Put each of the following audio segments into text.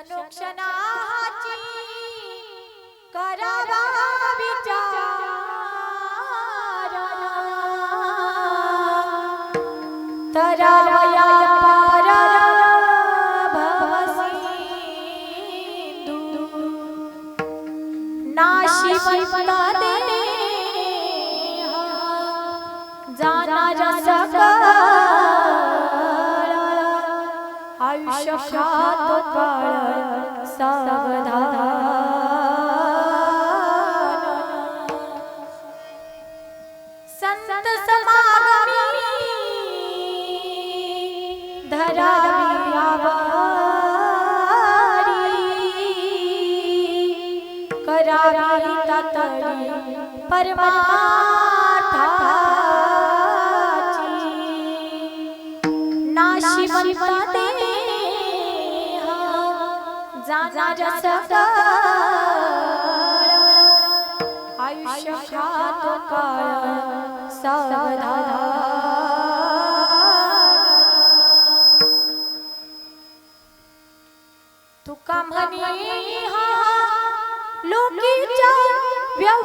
क्षणोक्षणाची करावा विचार. तरावया नाशिवंत देह. जाणारा सकळ. आयुष्य करावी तातडी परमार्थाची. नाशिवंत देह जाणारा सकळ आयुष्य खातो काळ.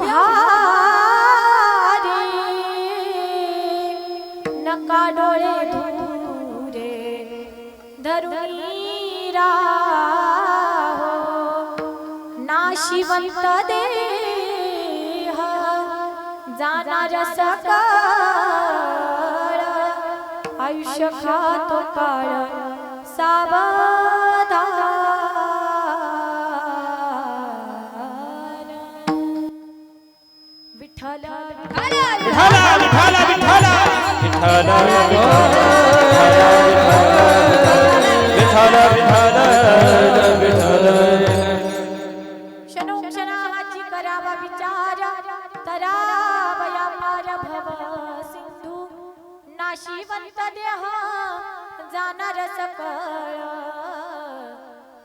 व्यवहारी। नका डोळे धुरे धरुणी राहो नाशिवंत देह जाणार सकळ। आयुष्य खातो काळ सावा नाशिवंत देह जाणार सकळ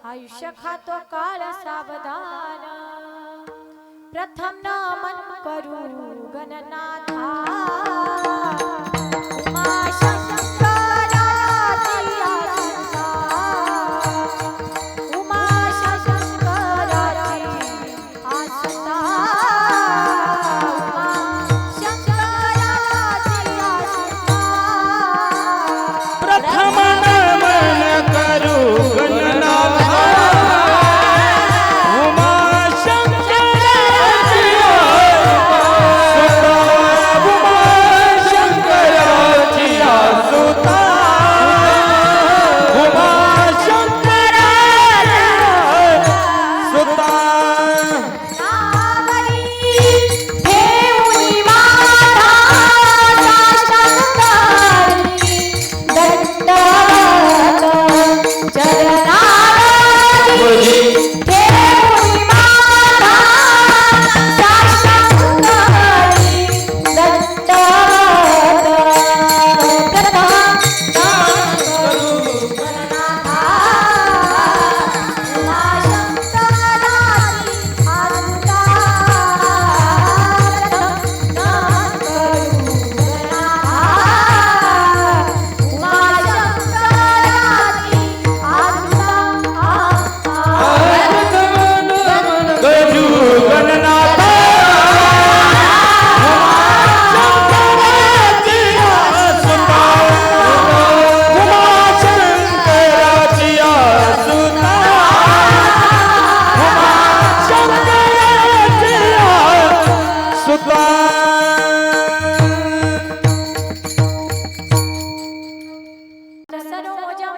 आयुष्य खातो काळ सावधान प्रथम नमन करू गणनाथा 好 的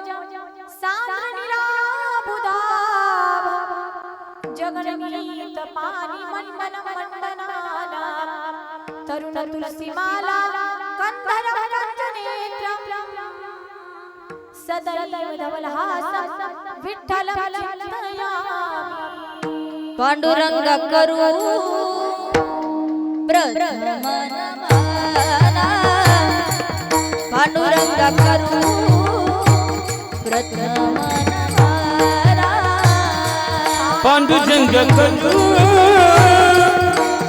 सरोजं सान्द्रनिराबुधाभ जगन्मीत पाणि मण्डनं मण्डनाना तरुण तुलसीमाला कन्धरं सदैव पांडुरंग करू पांडुरंग करू प्रथमनमना पांडुजंग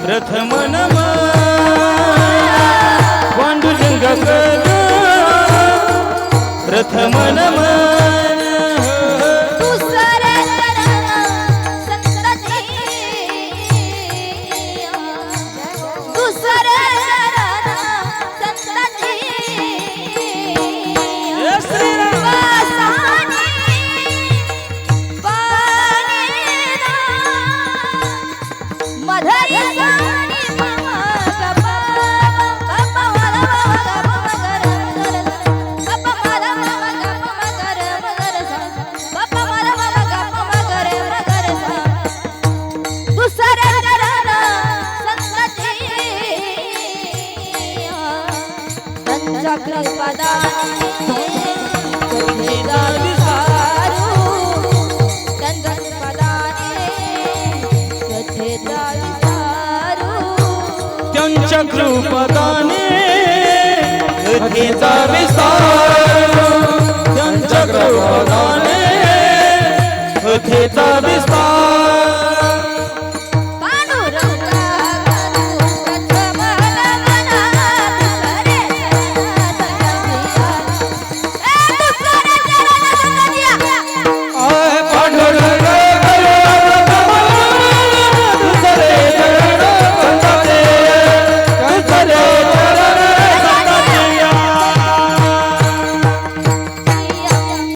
प्रथम नम पांडुजंग करू प्रथम नमन त्यांच्या कृपदाने कथेचा विस्तार. त्यांच्या कृपदाने कथेचा विस्तार.